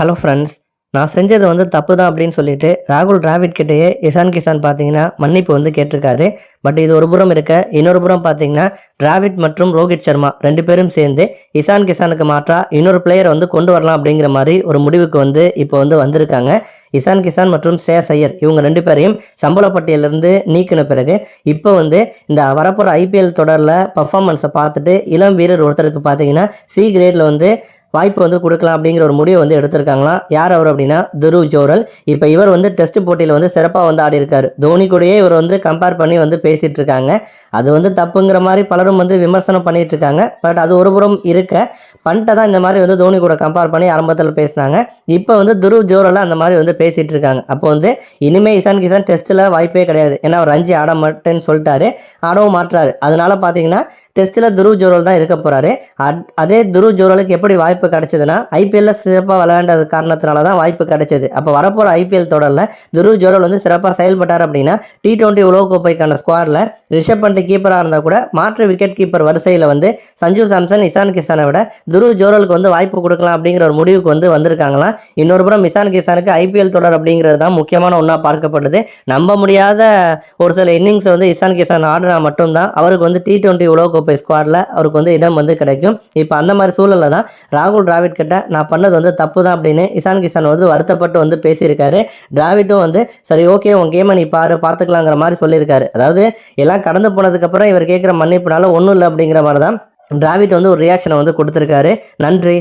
Hello friends நான் செஞ்சது வந்து தப்பு தான் அப்படின்னு சொல்லிட்டு ராகுல் டிராவிட் கிட்டேயே இசான் கிசான் பார்த்தீங்கன்னா மன்னிப்பு வந்து கேட்டிருக்காரு. பட் இது ஒரு புறம் இருக்க இன்னொரு புறம் பார்த்தீங்கன்னா டிராவிட் மற்றும் ரோஹித் சர்மா ரெண்டு பேரும் சேர்ந்து இசான் கிசானுக்கு மாற்றா இன்னொரு பிளேயரை வந்து கொண்டு வரலாம் அப்படிங்கிற மாதிரி ஒரு முடிவுக்கு வந்து இப்போ வந்து வந்திருக்காங்க. இசான் கிசான் மற்றும் ஸ்ரேயஸ் ஐயர் இவங்க ரெண்டு பேரையும் சம்பள பட்டியலிருந்து நீக்கின பிறகு இப்போ வந்து இந்த வரப்போகிற ஐபிஎல் தொடரில் பர்ஃபார்மன்ஸை பார்த்துட்டு இளம் வீரர் ஒருத்தருக்கு பார்த்தீங்கன்னா சி கிரேடில் வந்து வாய்ப்பு வந்து கொடுக்கலாம் அப்படிங்கிற ஒரு முடிவை வந்து எடுத்திருக்காங்களாம். யார் அவர் அப்படின்னா? துருவ் ஜோரல். இப்போ இவர் வந்து டெஸ்ட் போட்டியில் வந்து சிறப்பாக வந்து ஆடி இருக்காரு தோனி கூடயே இவர் வந்து கம்பேர் பண்ணி வந்து பேசிகிட்டு இருக்காங்க அது வந்து தப்புங்கிற மாதிரி பலரும் வந்து விமர்சனம் பண்ணிட்டு இருக்காங்க பட் அது ஒரு புறம் இருக்க. பண்ட்டை தான் இந்த மாதிரி வந்து தோனி கூட கம்பேர் பண்ணி ஆரம்பத்தில் பேசினாங்க. இப்போ வந்து துருவ் ஜோரல் அந்த மாதிரி வந்து பேசிகிட்டு இருக்காங்க அப்போ வந்து இனிமேல் இசான் கிசான் டெஸ்ட்டில் வாய்ப்பே கிடையாது. ஏன்னா அவர் ரஞ்சி ஆட மாட்டேன்னு சொல்லிட்டாரு. ஆடவும் மாட்டுறாரு அதனால் பார்த்தீங்கன்னா டெஸ்ட்டில் துருவ் ஜோரல் தான் இருக்க போகிறாரு அதே துருவ் ஜோரலுக்கு எப்படி வாய்ப்பு கிடைச்சதுன்னா ஐபிஎல்ல சிறப்பாக விளையாண்டது காரணத்தினால தான் வாய்ப்பு கிடைச்சது. அப்போ வரப்போகிற ஐபிஎல் தொடரில் துருவ் ஜோரல் வந்து சிறப்பாக செயல்பட்டார் அப்படின்னா டி டுவெண்ட்டி உலகக்கோப்பைக்கான ஸ்குவாடில் ரிஷப் பண்ட் கீப்பராக இருந்தால் கூட மாற்று விக்கெட் கீப்பர் வரிசையில் வந்து சஞ்சு சாம்சன் இசான் கிசானை விட துருவ் ஜோரலுக்கு வந்து வாய்ப்பு கொடுக்கலாம் அப்படிங்கிற ஒரு முடிவுக்கு வந்து வந்திருக்காங்களாம். இன்னொரு புறம் இசான் கிசானுக்கு ஐபிஎல் தொடர் அப்படிங்கிறது தான் முக்கியமான ஒன்றா பார்க்கப்படுது. நம்ப முடியாத ஒரு சில இன்னிங்ஸை வந்து இசான் கிசான் ஆடினா மட்டும்தான் அவருக்கு வந்து டி டுவெண்ட்டி கோப்பை ஸ்குவாடில் அவருக்கு வந்து இடம் வந்து கிடைக்கும். இப்போ அந்த மாதிரி சூழலில் தான் ராகுல் டிராவிட் கிட்ட நான் பண்ணது வந்து தப்பு தான் அப்படின்னு இசான் கிசான் வந்து வருத்தப்பட்டு வந்து பேசியிருக்காரு. டிராவிட்டும் வந்து சரி ஓகே உன் கேமை நீ பாரு பார்த்துக்கலாங்கிற மாதிரி சொல்லியிருக்காரு. அதாவது எல்லாம் கடந்து போனதுக்கப்புறம் இவர் கேட்குற மன்னிப்புனால ஒன்றும் இல்லை அப்படிங்கிற மாதிரி தான் டிராவிட் வந்து ஒரு ரியாக்ஷனை வந்து கொடுத்துருக்காரு. நன்றி.